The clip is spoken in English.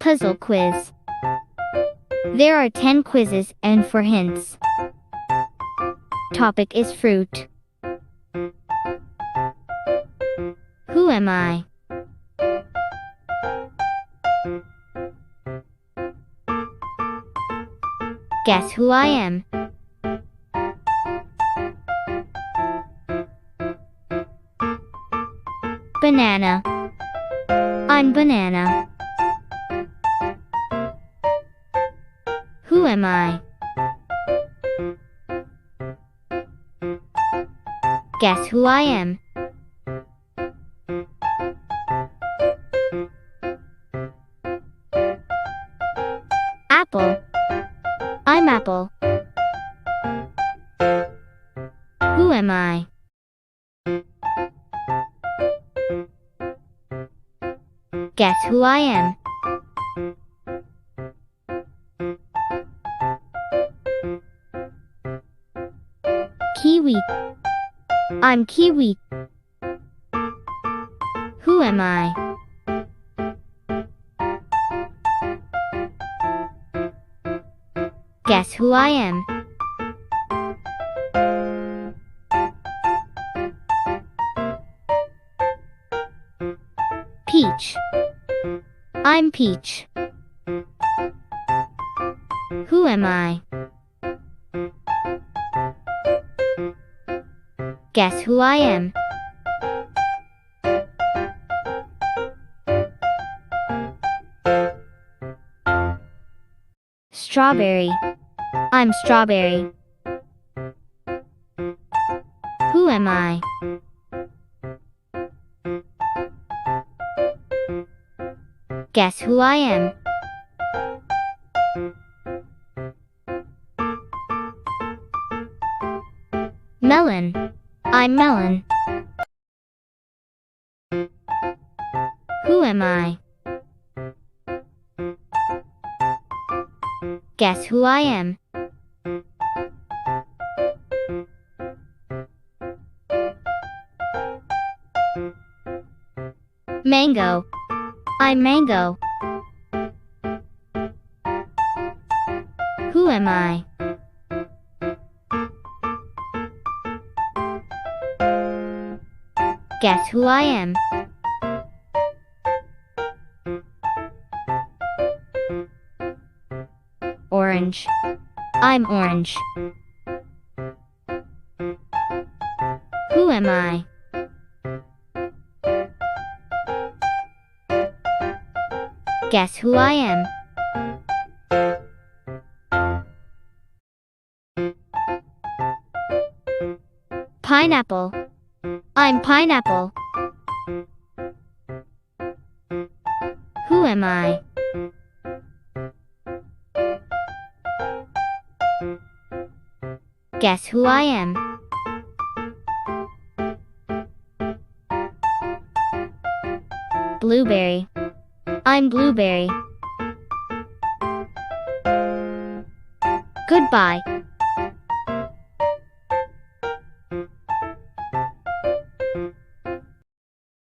Puzzle hmm? quiz. There are 10 quizzes and 4 hints. Topic is fruit. Who am I? Guess who I am? Banana. I'm banana. Am I? Guess who I am? Apple. I'm Apple. Who am I? Guess who I am? Kiwi. I'm Kiwi. Who am I? Guess who I am? Peach. I'm Peach. Who am I? Guess who I am? Strawberry. I'm Strawberry. Who am I? Guess who I am? Melon. I'm Melon. Who am I? Guess who I am? Mango. I'm Mango. Who am I? Guess who I am? Orange. I'm orange. Who am I? Guess who I am? Pineapple. I'm pineapple. Who am I? Guess who I am? Blueberry. I'm blueberry. Goodbye.